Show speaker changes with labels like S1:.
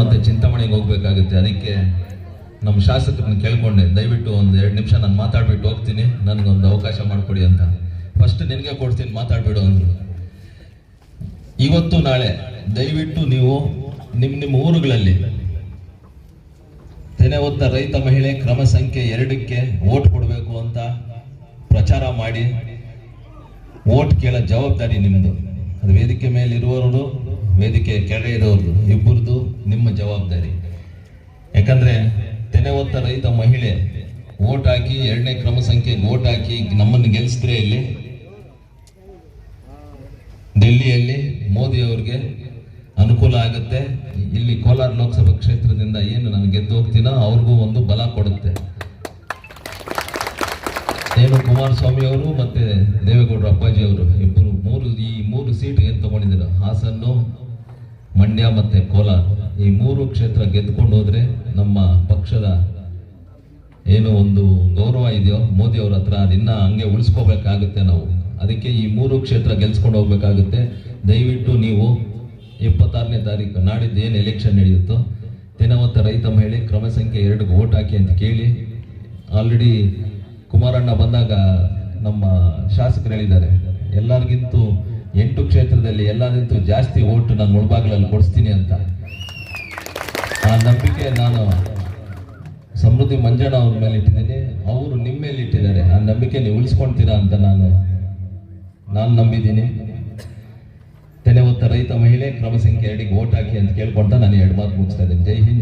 S1: ಮತ್ತೆ ಚಿಂತಾಮಣಿಗೆ ಹೋಗ್ಬೇಕಾಗುತ್ತೆ. ಅದಕ್ಕೆ ನಮ್ಮ ಶಾಸಕರನ್ನ ಕೇಳ್ಕೊಂಡೆ, ದಯವಿಟ್ಟು ಒಂದು ಎರಡು ನಿಮಿಷ ನಾನು ಮಾತಾಡ್ಬಿಟ್ಟು ಹೋಗ್ತೀನಿ, ನನ್ಗೊಂದು ಅವಕಾಶ ಮಾಡಿಕೊಡಿ ಅಂತ. ಫಸ್ಟ್ ನಿನಗೆ ಕೊಡ್ತೀನಿ, ಮಾತಾಡ್ಬಿಡು ಅಂದ್ರು. ಇವತ್ತು ನಾಳೆ ದಯವಿಟ್ಟು ನೀವು ನಿಮ್ಮ ನಿಮ್ಮ ಊರುಗಳಲ್ಲಿ ತೆನೆ ಹೊತ್ತ ರೈತ ಮಹಿಳೆ ಕ್ರಮ ಸಂಖ್ಯೆ ಎರಡಕ್ಕೆ ಓಟ್ ಕೊಡಬೇಕು ಅಂತ ಪ್ರಚಾರ ಮಾಡಿ ಓಟ್ ಕೇಳೋ ಜವಾಬ್ದಾರಿ ನಿಮ್ಮದು ಅದು ವೇದಿಕೆ ಮೇಲೆ ಇರುವವರು ವೇದಿಕೆ ಕೆಳಗೆ ಇರೋರು ಇಬ್ಬರದು ನಿಮ್ಮ ಜವಾಬ್ದಾರಿ. ಯಾಕಂದ್ರೆ ತೆನೆ ಹೊತ್ತ ರೈತ ಮಹಿಳೆ ಓಟ್ ಹಾಕಿ ಎರಡನೇ ಕ್ರಮ ಸಂಖ್ಯೆ ಓಟ್ ಹಾಕಿ ನಮ್ಮನ್ನು ಗೆಲ್ಲಿಸಿದ್ರೆ ಇಲ್ಲಿ ಡೆಲ್ಲಿಯಲ್ಲಿ ಮೋದಿ ಅವ್ರಿಗೆ ಅನುಕೂಲ ಆಗುತ್ತೆ. ಇಲ್ಲಿ ಕೋಲಾರ ಲೋಕಸಭಾ ಕ್ಷೇತ್ರದಿಂದ ಏನು ನಾನು ಗೆದ್ದು ಹೋಗ್ತೀನೋ ಅವ್ರಿಗೂ ಒಂದು ಬಲ ಕೊಡುತ್ತೆ. ಏನು ಕುಮಾರಸ್ವಾಮಿ ಅವರು ಮತ್ತೆ ದೇವೇಗೌಡರು ಅಪ್ಪಾಜಿ ಅವರು ಇಬ್ಬರು ಮೂರು ಈ ಮೂರು ಸೀಟ್ ಏನ್ ತಗೊಂಡಿದ್ದೀರ? ಹಾಸನ್ನು, ಮಂಡ್ಯ ಮತ್ತೆ ಕೋಲಾರ. ಈ ಮೂರು ಕ್ಷೇತ್ರ ಗೆದ್ಕೊಂಡು ಹೋದ್ರೆ ನಮ್ಮ ಪಕ್ಷದ ಏನು ಒಂದು ಗೌರವ ಇದೆಯೋ ಮೋದಿ ಅವ್ರ ಹತ್ರ ಅದನ್ನ ಹಂಗೆ ಉಳಿಸ್ಕೋಬೇಕಾಗುತ್ತೆ ನಾವು. ಅದಕ್ಕೆ ಈ ಮೂರು ಕ್ಷೇತ್ರ ಗೆಲ್ಸ್ಕೊಂಡು ಹೋಗ್ಬೇಕಾಗುತ್ತೆ. ದಯವಿಟ್ಟು ನೀವು ಇಪ್ಪತ್ತಾರನೇ ತಾರೀಕು ನಾಡಿದ್ದು ಏನು ಎಲೆಕ್ಷನ್ ನಡೆಯುತ್ತೋ ತೆನವತ್ತ ರೈತ ಮಹಿಳೆ ಕ್ರಮ ಸಂಖ್ಯೆ ಎರಡಿಗೆ ಓಟ್ ಹಾಕಿ ಅಂತ ಕೇಳಿ ಆಲ್ರೆಡಿ ಕುಮಾರಣ್ಣ ಬಂದಾಗ ನಮ್ಮ ಶಾಸಕರು ಹೇಳಿದ್ದಾರೆ, ಎಲ್ಲರಿಗಿಂತೂ ಎಂಟು ಕ್ಷೇತ್ರದಲ್ಲಿ ಎಲ್ಲರಿಗಿಂತೂ ಜಾಸ್ತಿ ಓಟ್ ನಾನು ಮುಳಬಾಗ್ಲಲ್ಲಿ ಕೊಡಿಸ್ತೀನಿ ಅಂತ. ನಂಬಿಕೆ ನಾನು ಸಮೃದ್ಧಿ ಮಂಜಣ್ಣ ಅವ್ರ ಮೇಲೆ ಇಟ್ಟಿದ್ದೀನಿ. ಅವರು ನಿಮ್ಮ ಮೇಲೆ ಇಟ್ಟಿದ್ದಾರೆ. ಆ ನಂಬಿಕೆ ನೀವು ಉಳಿಸ್ಕೊಳ್ತೀರಾ ಅಂತ ನಾನು ನಾನು ನಂಬಿದ್ದೀನಿ. ತೆನೆ ಹೊತ್ತ ರೈತ ಮಹಿಳೆ, ಕ್ರಮ ಸಂಖ್ಯೆ ಎರಡಿಗೆ ಓಟ್ ಹಾಕಿ ಅಂತ ಕೇಳ್ಕೊಂತ ನಾನು ಎರಡು ಮಾತು ಮುಗಿಸ್ತಾ ಇದ್ದೀನಿ. ಜೈ ಹಿಂದ್.